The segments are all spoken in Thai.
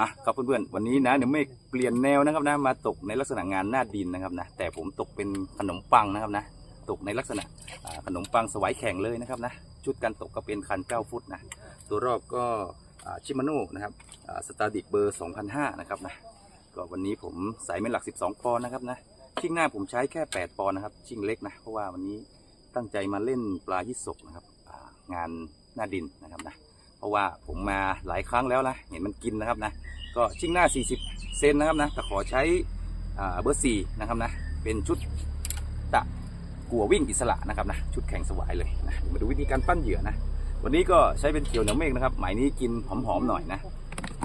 อะครับเพื่อนๆวันนี้นะเดี๋ยวไม่เปลี่ยนแนวนะครับนะมาตกในลักษณะงานหน้าดินนะครับนะแต่ผมตกเป็นขนมปังนะครับนะตกในลักษณะขนมปังสวายแข่งเลยนะครับนะชุดการตกก็เป็นคัน 9 ฟุตนะตัวรอบก็ชิมาโน่นะครับสตาร์ดิกเบอร์ 2005 นะครับนะก็วันนี้ผมใส่เม็ดหลัก 12 ปอนด์นะครับนะชิ่งหน้าผมใช้แค่ 8 ปอนด์นะครับชิ่งเล็กนะเพราะว่าวันนี้ตั้งใจมาเล่นปลายี่สกนะครับงานหน้าดินนะครับนะ เพราะว่าผมมาหลายครั้งแล้วนะเห็นมันกินนะครับนะก็ชิ่งหน้า 40 เซนนะครับนะแต่ขอใช้เบอร์สี่นะครับนะเป็นชุดตะกัววิ่งอิสระนะครับนะชุดแข่งสวายเลยนะมาดูวิธีการปั้นเหยื่อนะ วันนี้ก็ใช้เป็นเขียวเหนียวเมฆนะครับ หมายนี้กินหอมๆหน่อยนะ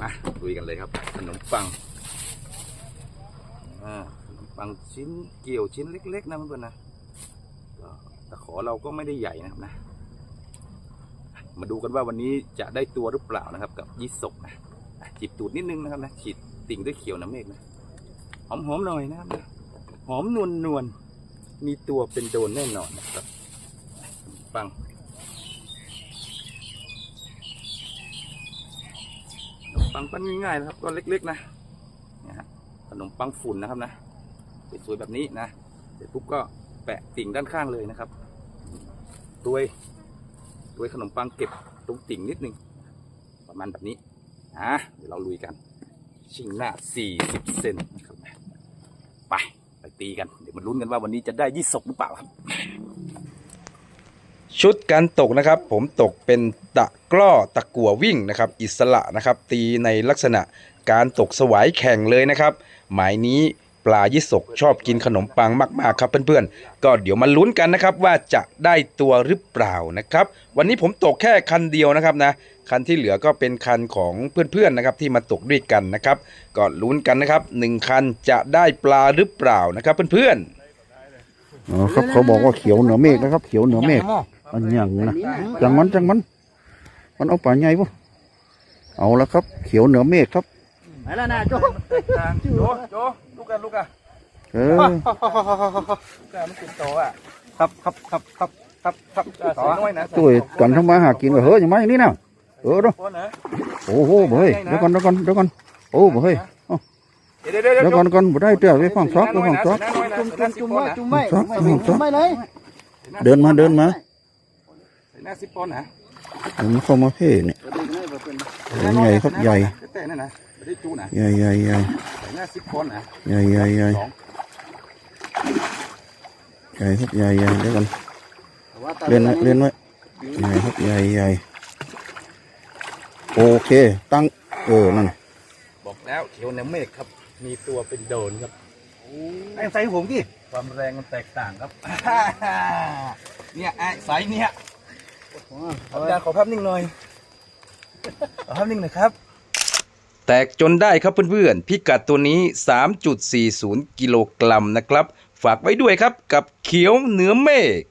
มาลุยกันเลยครับขนมปังขนมปังชิ้นเกี่ยวชิ้นเล็ก ๆ นะเพื่อนๆนะตะขอเราก็ไม่ได้ใหญ่นะครับนะ มาดูกันว่าวันนี้จะได้ตัวหรือเปล่านะครับ กับยี่สกนะจีบตูดนิดนึงนะครับนะฉีดติ่งด้วยเขียวน้ำเมฆนะหอมๆหน่อยนะครับนะหอมนวลนวลๆมีตัวเป็นโดนแน่นอนนะครับปังขนมปังปั้นง่ายๆนะครับก็เล็กๆนะเนี่ยฮะขนมปังฝุ่นนะครับนะสวยๆแบบนี้นะเสร็จปุ๊บก็แปะติ่งด้านข้างเลยนะครับตัวย ด้วยขนมปังเก็บตรงติ่งนิดนึง ประมาณแบบนี้อะเดี๋ยวเราลุยกัน ชิงหน้า 40 เซนนะครับไป ไปตีกัน เดี๋ยวมาลุ้นกันว่าวันนี้จะได้ยี่สกหรือเปล่าครับ ชุดการตกนะครับ ผมตกเป็นตะกร้อตะกัววิ่งนะครับ อิสระนะครับ ตีในลักษณะการตกสวายแข่งเลยนะครับ หมายนี้ ปลายิสกชอบกินขนมปังมากๆครับเพื่อนๆ ก็เดี๋ยวมาลุ้นกันนะครับว่าจะได้ตัวหรือเปล่านะครับ วันนี้ผมตกแค่คันเดียวนะครับนะคันที่เหลือก็เป็นคันของเพื่อนๆนะครับที่มาตกด้วยกันนะครับ ก็ลุ้นกันนะครับหนึ่งคันจะได้ปลาหรือเปล่านะครับเพื่อนๆอ๋อครับเขาบอกว่าเขียวเหนือเมฆนะครับ เขียวเหนือเมฆอันอย่างนะจังมันจังมัน มันเอาป่าใหญ่ปะเอาละครับ เขียวเหนือเมฆครับ ไหนล่ะนะโจ้โจโจลูกอะลูกอะเออลูกอะมันติดโตอะครับครับครับครับครับครับใส่น้อยนะตัวกันทำมาหากินก็เฮ้ยอย่างมาอย่างนี้นะเออเนาะก้อนนะโอ้โหเฮ้ยเดี๋ยวก่อนเดี๋ยวก่อนเดี๋ยวก่อนโอ้เฮ้ยเดี๋ยวเดี๋ยวเดี๋ยวเดี๋ยวก่อนก่อนบ่ได้เตี้ยไปฟังซอกไปฟังซอกจุ่มจุ่มจุ่มไว้จุ่มไว้ครับจุ่มไว้เลยเดินมาเดินมาใส่หน้าสิบปอนด์นะมันเข้ามาเพ่เนี่ยโอ้ใหญ่ครับใหญ่แต่นั่นนะ ไม่ได้จูนะใหญ่ใหญ่ใหญ่ใส่หน้าสิบปอนด์นะใหญ่ใหญ่ใหญ่สองใหญ่ครับใหญ่ใหญ่เดี๋ยวก่อนเล่นไว้เล่นไว้ใหญ่ครับใหญ่ใหญ่โอเค ตั้งเออนั่นบอกแล้วเขียวเหนือเมฆครับ มีตัวเป็นโดนครับไอ้ใส่ผมกี่ความแรงมันแตกต่างครับ เนี่ยไอ้สายเนี่ยอาจารย์ขอภาพนิ่งหน่อยขอภาพนิ่งหน่อยครับแตกจนได้ครับเพื่อนๆ พิกัดตัวนี้ 3.40 กิโลกรัมนะครับ ฝากไว้ด้วยครับกับเขียวเหนือเมฆ